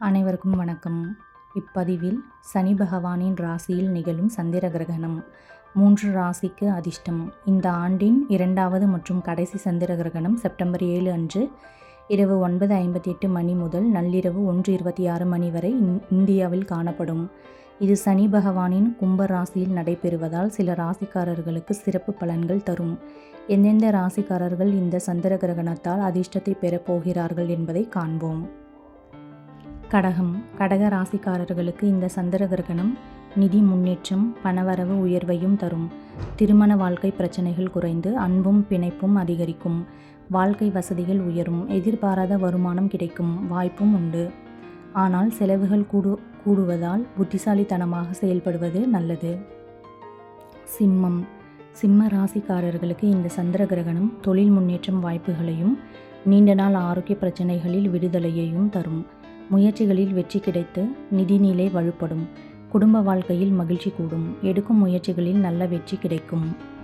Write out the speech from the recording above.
அனைவருக்கும் வணக்கம். இப்பதிவில் சனி பகவானின் ராசியில் நிகழும் சந்திர கிரகணம் மூன்று ராசிக்கு அதிர்ஷ்டம். இந்த ஆண்டின் இரண்டாவது மற்றும் கடைசி சந்திர கிரகணம் செப்டம்பர் ஏழு அன்று இரவு ஒன்பது ஐம்பத்தி எட்டு மணி முதல் நள்ளிரவு ஒன்று இருபத்தி ஆறு மணி வரை இந்- இந்தியாவில் காணப்படும். இது சனி பகவானின் கும்ப ராசியில் நடைபெறுவதால் சில ராசிக்காரர்களுக்கு சிறப்பு பலன்கள் தரும். எந்தெந்த ராசிக்காரர்கள் இந்த சந்திர கிரகணத்தால் அதிர்ஷ்டத்தை பெறப் போகிறார்கள் என்பதை காண்போம். கடகம் கடக ராசிக்காரர்களுக்கு இந்த சந்திர கிரகணம் நிதி முன்னேற்றம் பணவரவு உயர்வையும் தரும். திருமண வாழ்க்கை பிரச்சனைகள் குறைந்து அன்பும் பிணைப்பும் அதிகரிக்கும். வாழ்க்கை வசதிகள் உயரும் எதிர்பாராத வருமானம் கிடைக்கும் வாய்ப்பும் உண்டு. ஆனால் செலவுகள் கூடு கூடுவதால் புத்திசாலித்தனமாக செயல்படுவது நல்லது. சிம்மம். சிம்ம ராசிக்காரர்களுக்கு இந்த சந்திர கிரகணம் தொழில் முன்னேற்றம் வாய்ப்புகளையும் நீண்ட நாள் ஆரோக்கிய பிரச்சனைகளில் விடுதலையையும் தரும். முயற்சிகளில் வெற்றி கிடைத்து நிதிநிலை வலுப்படும். குடும்ப வாழ்க்கையில் மகிழ்ச்சி கூடும். எடுக்கும் முயற்சிகளில் நல்ல வெற்றி கிடைக்கும்.